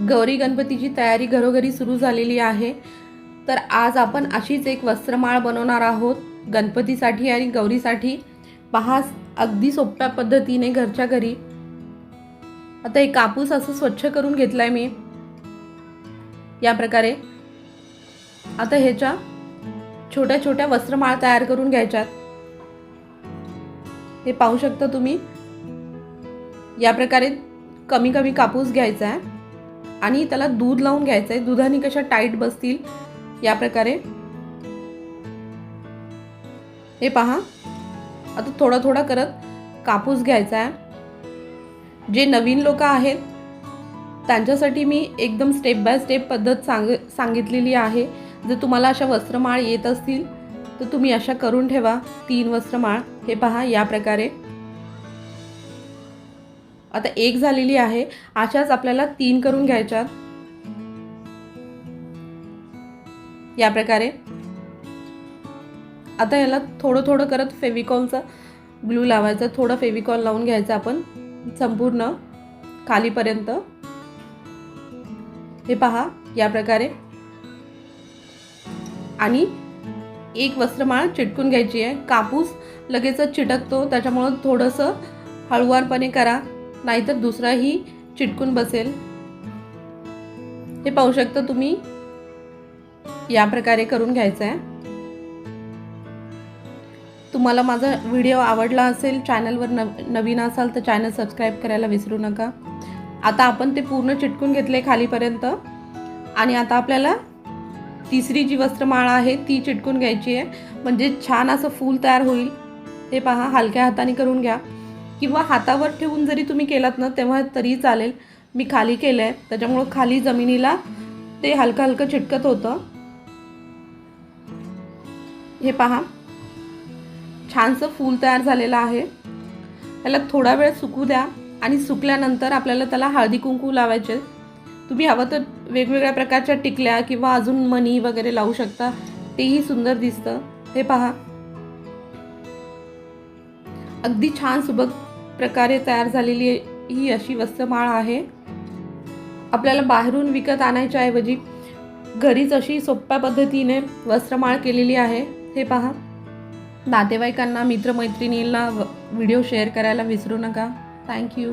गौरी गणपतीची तयारी घरोघरी सुरू झालेली आहे. तर आज आपण अशीच एक वस्त्रमाळ बनवणार आहोत. गणपतीसाठी आणि गौरीसाठी. पहा अगदी सोप्या पद्धतीने घरच्या घरी. आता एक कापूस असं स्वच्छ करून घेतलाय मी. या प्रकारे. आता ह्याच्या छोट्या छोट्या वस्त्रमाळ तयार करून घ्यायच्यात. हे पाहू शकता तुम्ही. या प्रकारे कमी कमी कापूस घ्यायचा आहे. आणि त्याला दूध लावून घ्यायचं आहे दुधाने कशा टाईट बसतील? या प्रकारे. हे पहा. आता थोडा थोडा करत कापूस घ्यायचा आहे जे नवीन लोक आहेत त्यांच्यासाठी मी एकदम स्टेप बाय स्टेप पद्धत सांग सांगितलेली आहे. जर तुम्हाला अशा वस्त्रमाळ येत असतील तर तुम्ही अशा करून ठेवा. तीन वस्त्रमाळ. हे पहा या प्रकारे. आता एक झालेली आहे. अशाच आपल्याला तीन करून घ्यायच्यात या प्रकारे. आता याला थोडं थोडं करत फेविकॉलचा ग्लू लावायचा. थोडं फेविकॉल लावून घ्यायचं आपण. संपूर्ण खालीपर्यंत. हे पहा या प्रकारे. आणि एक वस्त्रमाळ चिटकून घ्यायची आहे. कापूस लगेचच चिटकतो. त्याच्यामुळं थोडंसं हळुवारपणे करा. नाहीतर दुसराही चिटकून बसेल. हे पाहू शकता तुम्ही. या प्रकारे करून घ्यायचं आहे तुम्हाला माझा व्हिडिओ आवडला असेल चॅनलवर नव नवीन असाल तर चॅनल सबस्क्राईब करायला विसरू नका. आता आपण ते पूर्ण चिटकून घेतले खालीपर्यंत. आणि आता आपल्याला तिसरी जी वस्त्रमाळा आहे ती चिटकून घ्यायची आहे. म्हणजे छान असं फूल तयार होईल. हे पहा हलक्या हाताने करून घ्या. किंवा हातावर ठेवून जरी तुम्ही केलात ना तेव्हा तरी चालेल. मी खाली केलं आहे त्याच्यामुळं खाली जमिनीला ते हलकं हलकं चिटकत होतं. हे पहा. छानसं फूल तयार झालेलं आहे. त्याला थोडा वेळ सुकू द्या आणि सुकल्यानंतर आपल्याला त्याला हळदी कुंकू लावायचे. तुम्ही हवं तर वेगवेगळ्या प्रकारच्या टिकल्या किंवा अजून मणी वगैरे लावू शकता. तेही सुंदर दिसतं. हे पहा. अगदी छान सुबक प्रकारे तयार झालेली ही अशी वस्त्रमाळ आहे. आपल्याला बाहेरून विकत आणायच्या ऐवजी घरीच अशी सोप्या पद्धतीने वस्त्रमाळ केलेली आहे. हे पहा. नातेवाईकांना मित्रमैत्रिणींना व्हिडिओ शेअर करायला विसरू नका. थँक्यू